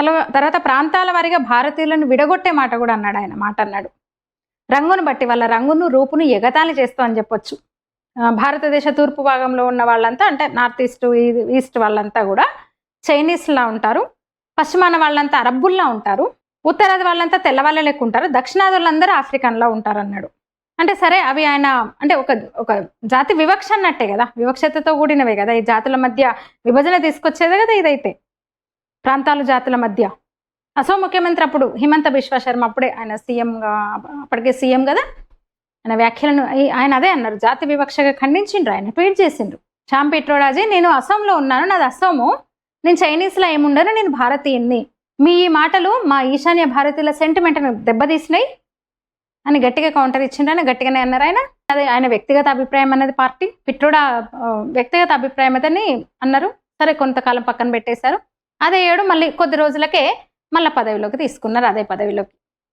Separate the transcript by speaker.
Speaker 1: తల- తర్వాత ప్రాంతాల వారిగా భారతీయులను విడగొట్టే మాట కూడా అన్నాడు ఆయన మాట అన్నాడు. రంగును బట్టి వాళ్ళ రంగును రూపును ఎగతాళి చేస్తాం అని చెప్పొచ్చు. ఆ, భారతదేశ తూర్పు భాగంలో ఉన్న వాళ్ళంతా అంటే నార్త్ ఈస్ట్ ఈ- ఈస్ట్ వాళ్ళంతా కూడా చైనీస్లా ఉంటారు. పశ్చిమాన వాళ్ళంతా అరబ్బుల్లా ఉంటారు. ఉత్తరాది వాళ్ళంతా తెల్లవాళ్ళ లెక్క ఉంటారు. దక్షిణాది వాళ్ళందరూ ఆఫ్రికన్లా ఉంటారు అన్నాడు. అంటే సరే అవి ఆయన అంటే ఒక ఒక జాతి వివక్ష అన్నట్టే కదా. వివక్షతతో కూడినవే కదా. ఈ జాతుల మధ్య విభజన తీసుకొచ్చేదే కదా ఇదైతే. ప్రాంతాలు జాతుల మధ్య. అసో ముఖ్యమంత్రి అప్పుడు హిమంత విశ్వ శర్మ అప్పుడే ఆయన సీఎంగా అప్పటికే సీఎం కదా? ఆయన వ్యాఖ్యలను ఆయన అదే అన్నారు. జాతి వివక్షగా ఖండించిండ్రు ఆయన ట్వీట్ చేసిండ్రు. శ్యామ్ పెట్రోడాజీ నేను అసోంలో ఉన్నాను నాది అసోము. నేను చైనీస్లో ఏముండను నేను భారతీయుణ్ణి. మీ ఈ మాటలు మా ఈశాన్య భారతీయుల సెంటిమెంట్ను దెబ్బతీసినాయి అని గట్టిగా కౌంటర్ ఇచ్చిండ్రు ఆయన గట్టిగానే అన్నారు ఆయన. అదే ఆయన వ్యక్తిగత అభిప్రాయం అన్నది పార్టీ పిట్రోడా వ్యక్తిగత అభిప్రాయం అదని అన్నారు. సరే కొంతకాలం పక్కన పెట్టేశారు. అదే ఏడు మళ్ళీ కొద్ది రోజులకే మళ్ళీ పదవిలోకి తీసుకున్నారు అదే పదవిలోకి.